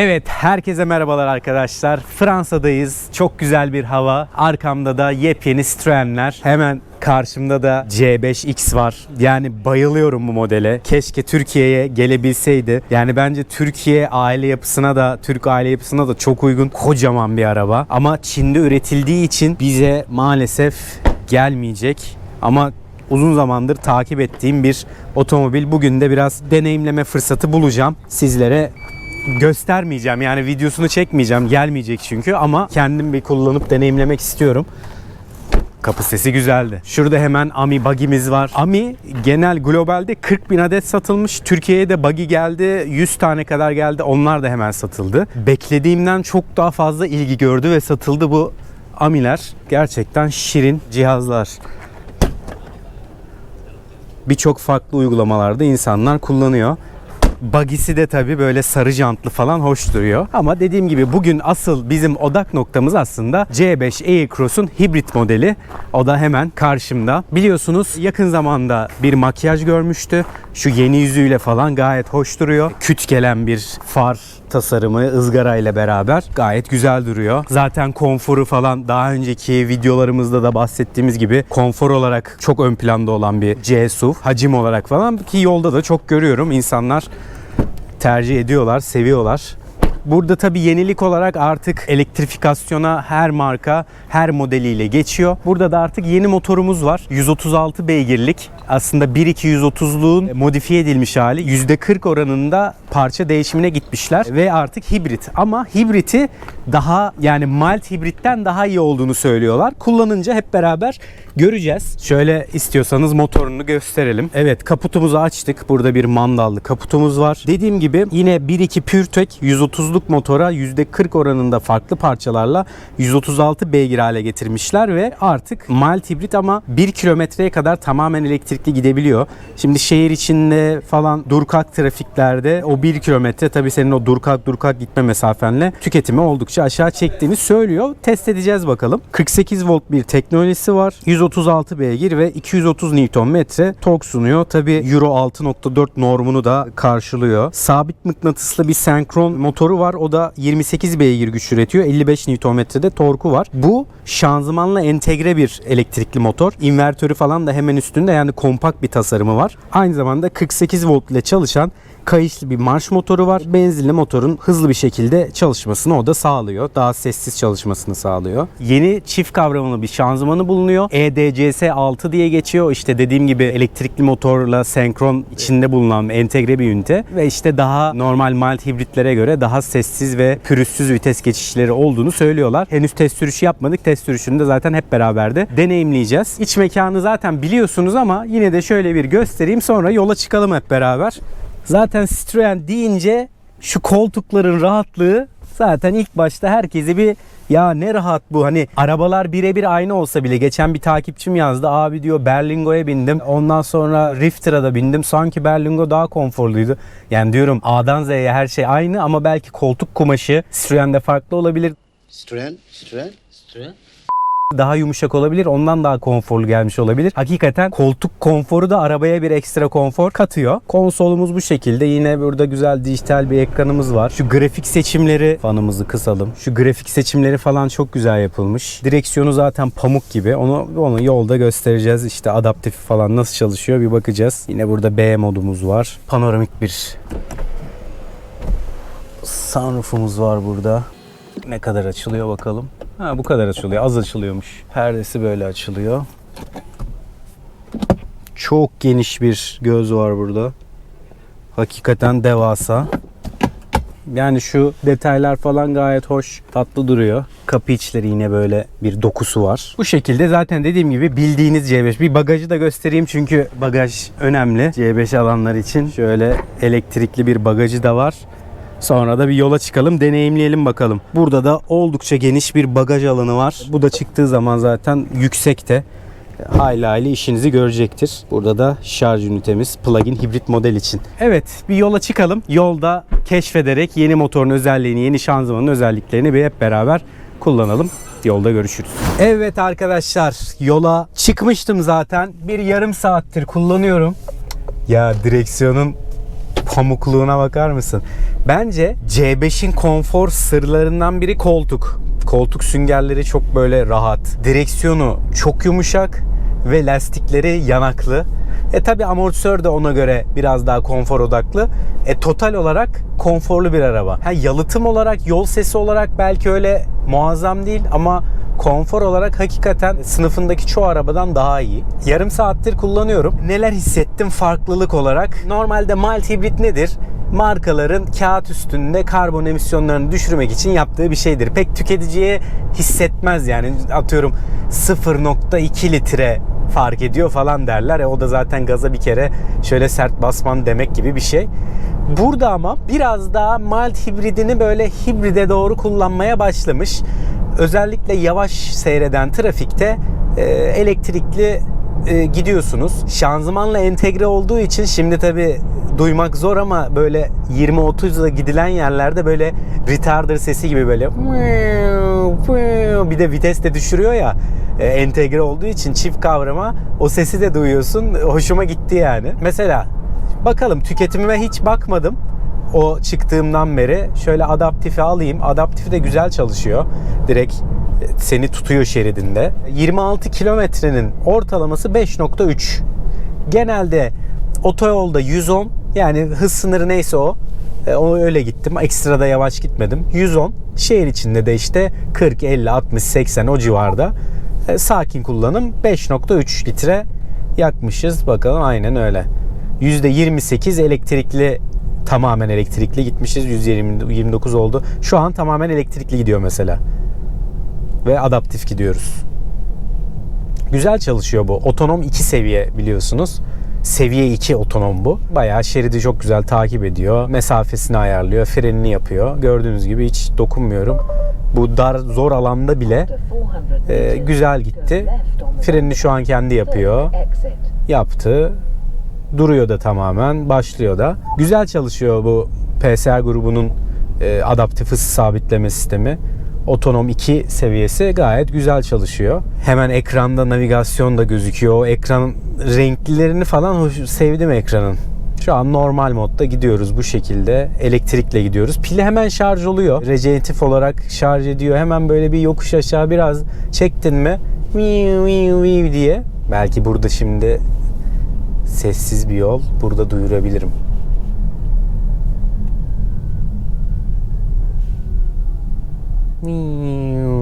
Evet, herkese merhabalar arkadaşlar. Fransa'dayız. Çok güzel bir hava. Arkamda da yepyeni Citroen'ler. Hemen karşımda da C5X var. Yani bayılıyorum bu modele. Keşke Türkiye'ye gelebilseydi. Yani bence Türkiye aile yapısına da, Türk aile yapısına da çok uygun kocaman bir araba. Ama Çin'de üretildiği için bize maalesef gelmeyecek. Ama uzun zamandır takip ettiğim bir otomobil. Bugün de biraz deneyimleme fırsatı bulacağım. Sizlere göstermeyeceğim. Yani videosunu çekmeyeceğim. Gelmeyecek çünkü ama kendim bir kullanıp deneyimlemek istiyorum. Kapı sesi güzeldi. Şurada hemen Ami bagimiz var. Ami genel globalde 40 bin adet satılmış. Türkiye'ye de bagi geldi. 100 tane kadar geldi. Onlar da hemen satıldı. Beklediğimden çok daha fazla ilgi gördü ve satıldı bu Amiler. Gerçekten şirin cihazlar. Birçok farklı uygulamalarda insanlar kullanıyor. Bagisi de tabii böyle sarı jantlı falan hoş duruyor. Ama dediğim gibi bugün asıl bizim odak noktamız aslında C5 Aircross'un hibrit modeli. O da hemen karşımda. Biliyorsunuz yakın zamanda bir makyaj görmüştü. Şu yeni yüzüyle falan gayet hoş duruyor. Küt bir far tasarımı ızgara ile beraber gayet güzel duruyor. Zaten konforu falan daha önceki videolarımızda da bahsettiğimiz gibi konfor olarak çok ön planda olan bir C. Hacim olarak falan ki yolda da çok görüyorum insanlar tercih ediyorlar, seviyorlar. Burada tabii yenilik olarak artık elektrifikasyona her marka her modeliyle geçiyor. Burada da artık yeni motorumuz var. 136 beygirlik. Aslında 1.2 130'luğun modifiye edilmiş hali. %40 oranında parça değişimine gitmişler ve artık hibrit. Ama hibriti daha yani mild hibritten daha iyi olduğunu söylüyorlar. Kullanınca hep beraber göreceğiz. Şöyle istiyorsanız motorunu gösterelim. Evet kaputumuzu açtık. Burada bir mandallı kaputumuz var. Dediğim gibi yine 1.2 PureTech 130'luk motora %40 oranında farklı parçalarla 136 beygir hale getirmişler ve artık mild hibrit ama 1 kilometreye kadar tamamen elektrikli gidebiliyor. Şimdi şehir içinde falan durkak trafiklerde o 1 kilometre tabii senin o durkak durkak gitme mesafenle tüketimi oldukça aşağı çektiğini söylüyor. Test edeceğiz bakalım. 48 volt bir teknolojisi var. 136 beygir ve 230 Nm tork sunuyor. Tabii Euro 6.4 normunu da karşılıyor. Sabit mıknatıslı bir senkron motoru var. O da 28 beygir güç üretiyor. 55 Nm'de torku var. Bu şanzımanla entegre bir elektrikli motor. İnvertörü falan da hemen üstünde yani kompakt bir tasarımı var. Aynı zamanda 48 volt ile çalışan kayışlı bir marş motoru var. Benzinli motorun hızlı bir şekilde çalışmasını o da sağlıyor. Daha sessiz çalışmasını sağlıyor. Yeni çift kavramlı bir şanzımanı bulunuyor. EDCS 6 diye geçiyor. İşte dediğim gibi elektrikli motorla senkron içinde bulunan entegre bir ünite ve işte daha normal mild hibritlere göre daha sessiz ve pürüzsüz vites geçişleri olduğunu söylüyorlar. Henüz test sürüşü yapmadık. Test sürüşünü de zaten hep beraber de deneyimleyeceğiz. İç mekanı zaten biliyorsunuz ama yine de şöyle bir göstereyim sonra yola çıkalım hep beraber. Zaten Citroen deyince şu koltukların rahatlığı zaten ilk başta herkesi bir ya ne rahat bu hani arabalar birebir aynı olsa bile geçen bir takipçim yazdı abi diyor Berlingo'ya bindim ondan sonra Rifter'a da bindim sanki Berlingo daha konforluydu. Yani diyorum A'dan Z'ye her şey aynı ama belki koltuk kumaşı Citroen'de farklı olabilir Citroen, Citroen, Citroen. Daha yumuşak olabilir. Ondan daha konforlu gelmiş olabilir. Hakikaten koltuk konforu da arabaya bir ekstra konfor katıyor. Konsolumuz bu şekilde. Yine burada güzel dijital bir ekranımız var. Şu grafik seçimleri fanımızı kısalım. Şu grafik seçimleri falan çok güzel yapılmış. Direksiyonu zaten pamuk gibi. Onu onu yolda göstereceğiz. İşte adaptif falan nasıl çalışıyor bir bakacağız. Yine burada B modumuz var. Panoramik bir sunroofumuz var burada. Ne kadar açılıyor bakalım. Ha bu kadar açılıyor. Az açılıyormuş. Perdesi böyle açılıyor. Çok geniş bir göz var burada. Hakikaten devasa. Yani şu detaylar falan gayet hoş, tatlı duruyor. Kapı içleri yine böyle bir dokusu var. Bu şekilde zaten dediğim gibi bildiğiniz C5. Bir bagajı da göstereyim çünkü bagaj önemli C5 alanlar için. Şöyle elektrikli bir bagajı da var. Sonra da bir yola çıkalım, deneyimleyelim bakalım. Burada da oldukça geniş bir bagaj alanı var. Bu da çıktığı zaman zaten yüksekte. Hayli hayli işinizi görecektir. Burada da şarj ünitemiz plug-in hibrit model için. Evet bir yola çıkalım. Yolda keşfederek yeni motorun özelliğini, yeni şanzımanın özelliklerini bir hep beraber kullanalım. Yolda görüşürüz. Evet arkadaşlar yola çıkmıştım zaten. Bir yarım saattir kullanıyorum. Ya direksiyonun pamukluğuna bakar mısın? Bence C5'in konfor sırlarından biri koltuk. Koltuk süngerleri çok böyle rahat. Direksiyonu çok yumuşak ve lastikleri yanaklı. E tabi amortisör de ona göre biraz daha konfor odaklı. E total olarak konforlu bir araba. Ha, yalıtım olarak, yol sesi olarak belki öyle muazzam değil ama konfor olarak hakikaten sınıfındaki çoğu arabadan daha iyi. Yarım saattir kullanıyorum. Neler hissettim farklılık olarak? Normalde mild hibrit nedir? Markaların kağıt üstünde karbon emisyonlarını düşürmek için yaptığı bir şeydir. Pek tüketiciye hissetmez yani. Atıyorum 0.2 litre fark ediyor falan derler. E o da zaten gaza bir kere şöyle sert basman demek gibi bir şey. Burada ama biraz daha mild hibridini böyle hibride doğru kullanmaya başlamış. Özellikle yavaş seyreden trafikte e, elektrikli e, gidiyorsunuz. Şanzımanla entegre olduğu için şimdi tabi duymak zor ama böyle 20-30'da gidilen yerlerde böyle retarder sesi gibi böyle bir de vites de düşürüyor ya e, entegre olduğu için çift kavrama o sesi de duyuyorsun. Hoşuma gitti yani. Mesela bakalım tüketimime hiç bakmadım o çıktığımdan beri şöyle adaptifi alayım. Adaptif de güzel çalışıyor. Direkt e, seni tutuyor şeridinde. 26 kilometrenin ortalaması 5.3. Genelde otoyolda 110 yani hız sınırı neyse o. E, o öyle gittim. Ekstra da yavaş gitmedim. 110. Şehir içinde de işte 40, 50, 60, 80 o civarda. E, sakin kullanım 5.3 litre yakmışız. Bakalım aynen öyle. %28 elektrikli tamamen elektrikli gitmişiz. 129 oldu. Şu an tamamen elektrikli gidiyor mesela. Ve adaptif gidiyoruz. Güzel çalışıyor bu. Otonom 2 seviye biliyorsunuz. Seviye 2 otonom bu. Bayağı şeridi çok güzel takip ediyor. Mesafesini ayarlıyor. Frenini yapıyor. Gördüğünüz gibi hiç dokunmuyorum. Bu dar zor alanda bile e, güzel gitti. Frenini şu an kendi yapıyor. Yaptı. Duruyor da tamamen. Başlıyor da. Güzel çalışıyor bu PSA grubunun e, adaptif hız sabitleme sistemi. Otonom 2 seviyesi gayet güzel çalışıyor. Hemen ekranda navigasyon da gözüküyor. O ekran renklilerini falan hoş, sevdim ekranın. Şu an normal modda gidiyoruz bu şekilde. Elektrikle gidiyoruz. Pili hemen şarj oluyor. Rejeneratif olarak şarj ediyor. Hemen böyle bir yokuş aşağı biraz çektin mi diye. Belki burada şimdi sessiz bir yol. Burada duyurabilirim.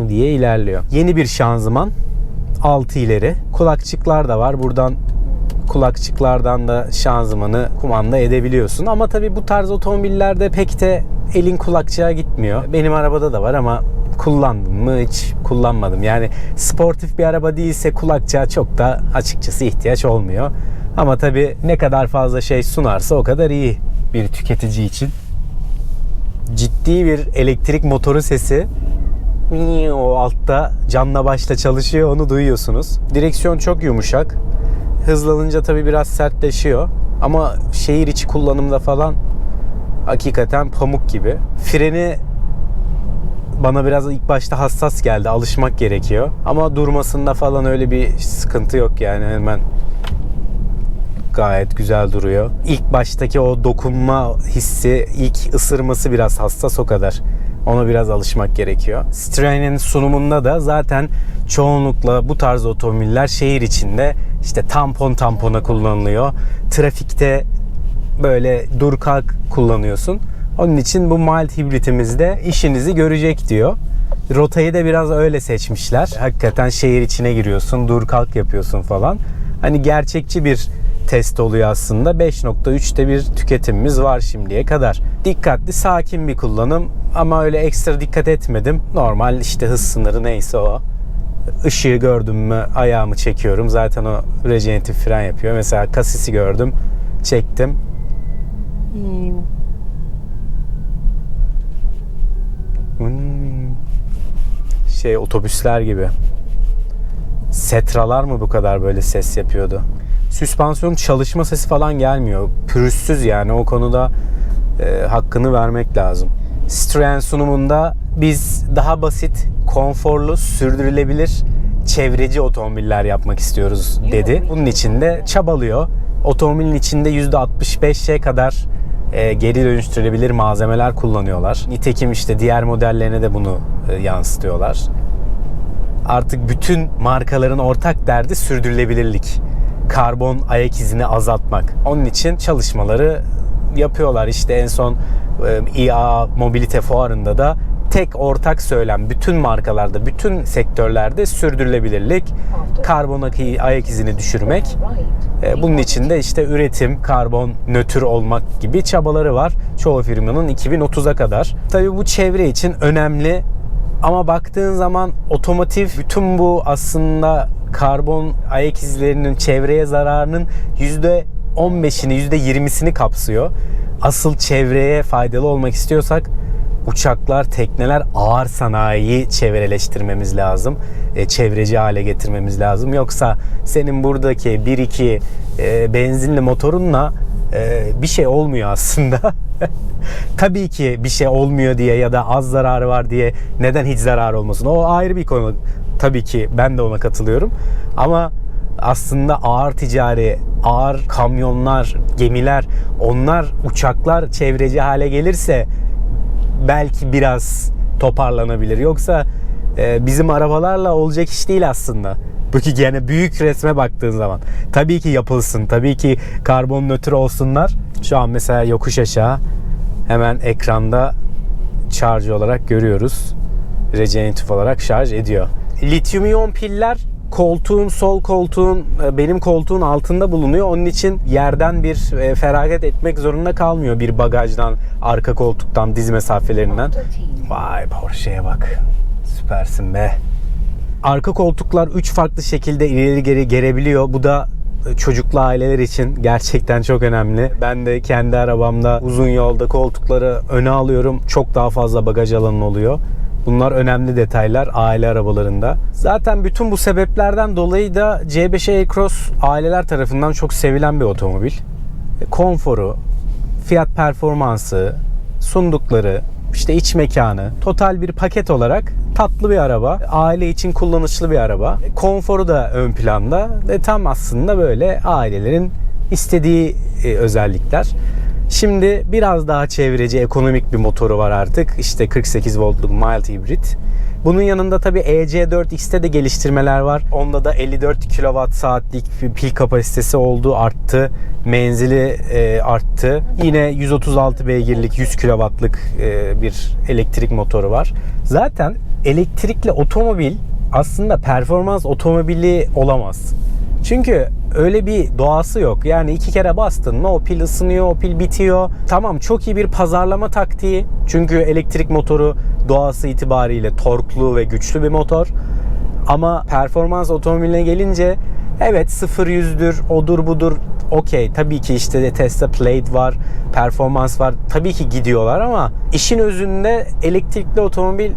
Diye ilerliyor. Yeni bir şanzıman. 6 ileri. Kulakçıklar da var. Buradan kulakçıklardan da şanzımanı kumanda edebiliyorsun. Ama tabii bu tarz otomobillerde pek de elin kulakçığa gitmiyor. Benim arabada da var ama kullandım mı hiç kullanmadım. Yani sportif bir araba değilse kulakçığa çok da açıkçası ihtiyaç olmuyor. Ama tabii ne kadar fazla şey sunarsa o kadar iyi bir tüketici için. Ciddi bir elektrik motoru sesi o altta canla başla çalışıyor onu duyuyorsunuz. Direksiyon çok yumuşak. Hızlanınca tabii biraz sertleşiyor. Ama şehir içi kullanımda falan hakikaten pamuk gibi. Freni bana biraz ilk başta hassas geldi. Alışmak gerekiyor. Ama durmasında falan öyle bir sıkıntı yok yani hemen gayet güzel duruyor. İlk baştaki o dokunma hissi, ilk ısırması biraz hassas o kadar. Ona biraz alışmak gerekiyor. Citroen'in sunumunda da zaten çoğunlukla bu tarz otomobiller şehir içinde işte tampon tampona kullanılıyor. Trafikte böyle dur kalk kullanıyorsun. Onun için bu mild hibritimizde işinizi görecek diyor. Rotayı da biraz öyle seçmişler. Hakikaten şehir içine giriyorsun, dur kalk yapıyorsun falan. Hani gerçekçi bir test oluyor aslında. 5.3'te bir tüketimimiz var şimdiye kadar. Dikkatli, sakin bir kullanım ama öyle ekstra dikkat etmedim. Normal işte hız sınırı neyse o. Işığı gördüm mü ayağımı çekiyorum. Zaten o rejeneratif fren yapıyor. Mesela kasisi gördüm, çektim. Hmm. Şey otobüsler gibi. Setralar mı bu kadar böyle ses yapıyordu? Süspansiyon çalışma sesi falan gelmiyor. Pürüzsüz yani o konuda e, hakkını vermek lazım. Citroen sunumunda biz daha basit, konforlu, sürdürülebilir, çevreci otomobiller yapmak istiyoruz dedi. Bunun için de çabalıyor. Otomobilin içinde %65'e kadar e, geri dönüştürülebilir malzemeler kullanıyorlar. Nitekim işte diğer modellerine de bunu e, yansıtıyorlar. Artık bütün markaların ortak derdi sürdürülebilirlik. Karbon ayak izini azaltmak. Onun için çalışmaları yapıyorlar. İşte en son e, IAA mobilite fuarında da tek ortak söylem bütün markalarda, bütün sektörlerde sürdürülebilirlik, karbon ayak izini düşürmek. E, Bunun için de işte üretim, karbon nötr olmak gibi çabaları var. Çoğu firmanın 2030'a kadar. Tabii bu çevre için önemli ama baktığın zaman otomotiv bütün bu aslında karbon ayak izlerinin çevreye zararının %15'ini %20'sini kapsıyor. Asıl çevreye faydalı olmak istiyorsak uçaklar, tekneler, ağır sanayiyi çevreleştirmemiz lazım. E, çevreci hale getirmemiz lazım. Yoksa senin buradaki 1-2 e, benzinli motorunla e, bir şey olmuyor aslında. Tabii ki bir şey olmuyor diye ya da az zararı var diye neden hiç zarar olmasın? O ayrı bir konu. Tabii ki ben de ona katılıyorum. Ama aslında ağır ticari, ağır kamyonlar, gemiler, onlar uçaklar çevreci hale gelirse belki biraz toparlanabilir. Yoksa e, bizim arabalarla olacak iş değil aslında. Çünkü gene büyük resme baktığın zaman tabii ki yapılsın. Tabii ki karbon nötr olsunlar. Şu an mesela yokuş aşağı hemen ekranda şarj olarak görüyoruz. Regeneratif olarak şarj ediyor. Lityum iyon piller koltuğun sol koltuğun e, benim koltuğun altında bulunuyor. Onun için yerden bir e, feragat etmek zorunda kalmıyor bir bagajdan, arka koltuktan, diz mesafelerinden. Vay Porsche'ye bak. Süpersin be. Arka koltuklar 3 farklı şekilde ileri geri gerebiliyor. Bu da e, çocuklu aileler için gerçekten çok önemli. Ben de kendi arabamda uzun yolda koltukları öne alıyorum. Çok daha fazla bagaj alanı oluyor. Bunlar önemli detaylar aile arabalarında. Zaten bütün bu sebeplerden dolayı da C5 Aircross aileler tarafından çok sevilen bir otomobil. E, Konforu, fiyat performansı, sundukları, işte iç mekanı, total bir paket olarak tatlı bir araba. Aile için kullanışlı bir araba. E, Konforu da ön planda ve tam aslında böyle ailelerin istediği e, özellikler. Şimdi biraz daha çevreci, ekonomik bir motoru var artık. İşte 48 voltluk mild hibrit. Bunun yanında tabii EC4X'te de geliştirmeler var. Onda da 54 kWh saatlik pil kapasitesi oldu, arttı. Menzili e, arttı. Yine 136 beygirlik 100 kW'lık e, bir elektrik motoru var. Zaten elektrikli otomobil aslında performans otomobili olamaz. Çünkü öyle bir doğası yok. Yani iki kere bastın mı o pil ısınıyor, o pil bitiyor. Tamam çok iyi bir pazarlama taktiği. Çünkü elektrik motoru doğası itibariyle torklu ve güçlü bir motor. Ama performans otomobiline gelince evet 0-100'dür, odur budur okey. Tabii ki işte de Tesla Plaid var, performans var. Tabii ki gidiyorlar ama işin özünde elektrikli otomobil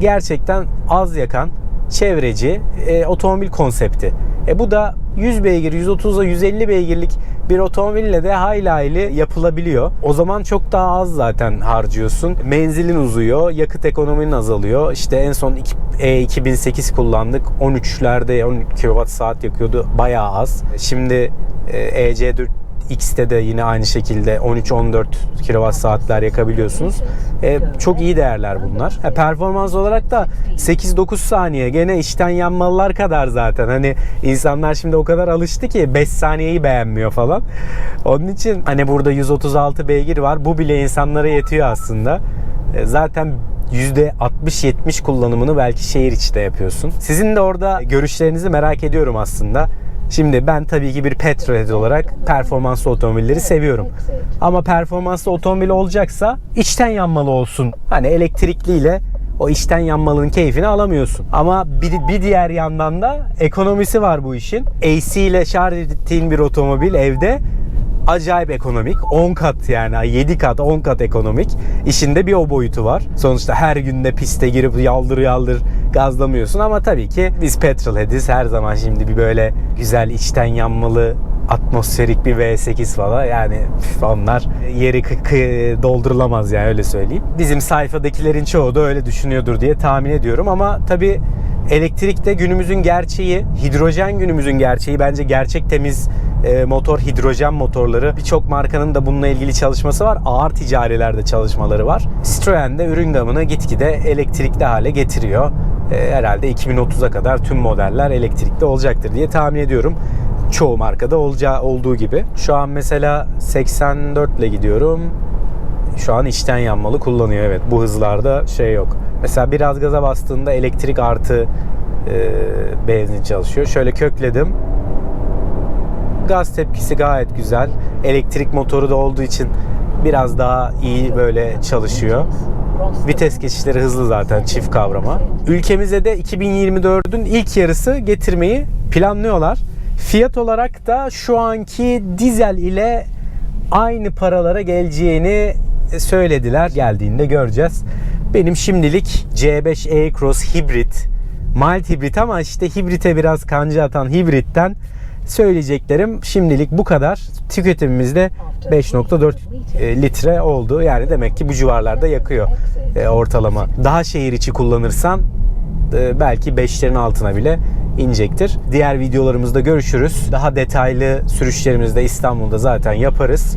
gerçekten az yakan, çevreci e, otomobil konsepti. E bu da 100 beygir, 130'a 150 beygirlik bir otomobille de hayli hayli yapılabiliyor. O zaman çok daha az zaten harcıyorsun. Menzilin uzuyor, yakıt ekonominin azalıyor. İşte en son iki- E2008 kullandık. 13'lerde 12 kWh yakıyordu. Bayağı az. Şimdi e, EC4 X'te de yine aynı şekilde 13-14 kWh saatler yakabiliyorsunuz. E, çok iyi değerler bunlar. Ha, performans olarak da 8-9 saniye gene içten yanmalılar kadar zaten. Hani insanlar şimdi o kadar alıştı ki 5 saniyeyi beğenmiyor falan. Onun için hani burada 136 beygir var. Bu bile insanlara yetiyor aslında. E, zaten %60-70 kullanımını belki şehir içinde yapıyorsun. Sizin de orada görüşlerinizi merak ediyorum aslında. Şimdi ben tabii ki bir petrolhead olarak performanslı otomobilleri seviyorum. Ama performanslı otomobil olacaksa içten yanmalı olsun. Hani elektrikliyle o içten yanmalının keyfini alamıyorsun. Ama bir, bir diğer yandan da ekonomisi var bu işin. AC ile şarj ettiğin bir otomobil evde acayip ekonomik. 10 kat yani 7 kat 10 kat ekonomik. İşinde bir o boyutu var. Sonuçta her günde piste girip yaldır yaldır gazlamıyorsun ama tabii ki biz petrolheadiz her zaman şimdi bir böyle güzel içten yanmalı atmosferik bir V8 falan yani üf, onlar yeri kı- kı- doldurulamaz yani öyle söyleyeyim. Bizim sayfadakilerin çoğu da öyle düşünüyordur diye tahmin ediyorum ama tabii elektrik de günümüzün gerçeği, hidrojen günümüzün gerçeği. Bence gerçek temiz e, motor hidrojen motorları. Birçok markanın da bununla ilgili çalışması var. Ağır ticarilerde çalışmaları var. Citroen de ürün gamını gitgide elektrikli hale getiriyor. E, herhalde 2030'a kadar tüm modeller elektrikli olacaktır diye tahmin ediyorum. Çoğu markada olacağı olduğu gibi. Şu an mesela 84 ile gidiyorum. Şu an içten yanmalı kullanıyor evet. Bu hızlarda şey yok. Mesela biraz gaza bastığında elektrik artı e, benzin çalışıyor. Şöyle kökledim. Gaz tepkisi gayet güzel. Elektrik motoru da olduğu için biraz daha iyi böyle çalışıyor. Vites geçişleri hızlı zaten çift kavrama. Ülkemize de 2024'ün ilk yarısı getirmeyi planlıyorlar. Fiyat olarak da şu anki dizel ile aynı paralara geleceğini söylediler. Geldiğinde göreceğiz. Benim şimdilik C5 E-Cross hibrit, mild hibrit ama işte hibrite biraz kanca atan hibritten söyleyeceklerim şimdilik bu kadar. Tüketimimiz de 5.4 e, litre oldu. Yani demek ki bu civarlarda yakıyor e, ortalama. Daha şehir içi kullanırsan e, belki 5'lerin altına bile inecektir. Diğer videolarımızda görüşürüz. Daha detaylı sürüşlerimizde İstanbul'da zaten yaparız.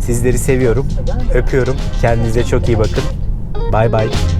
Sizleri seviyorum. Öpüyorum. Kendinize çok iyi bakın. 拜拜。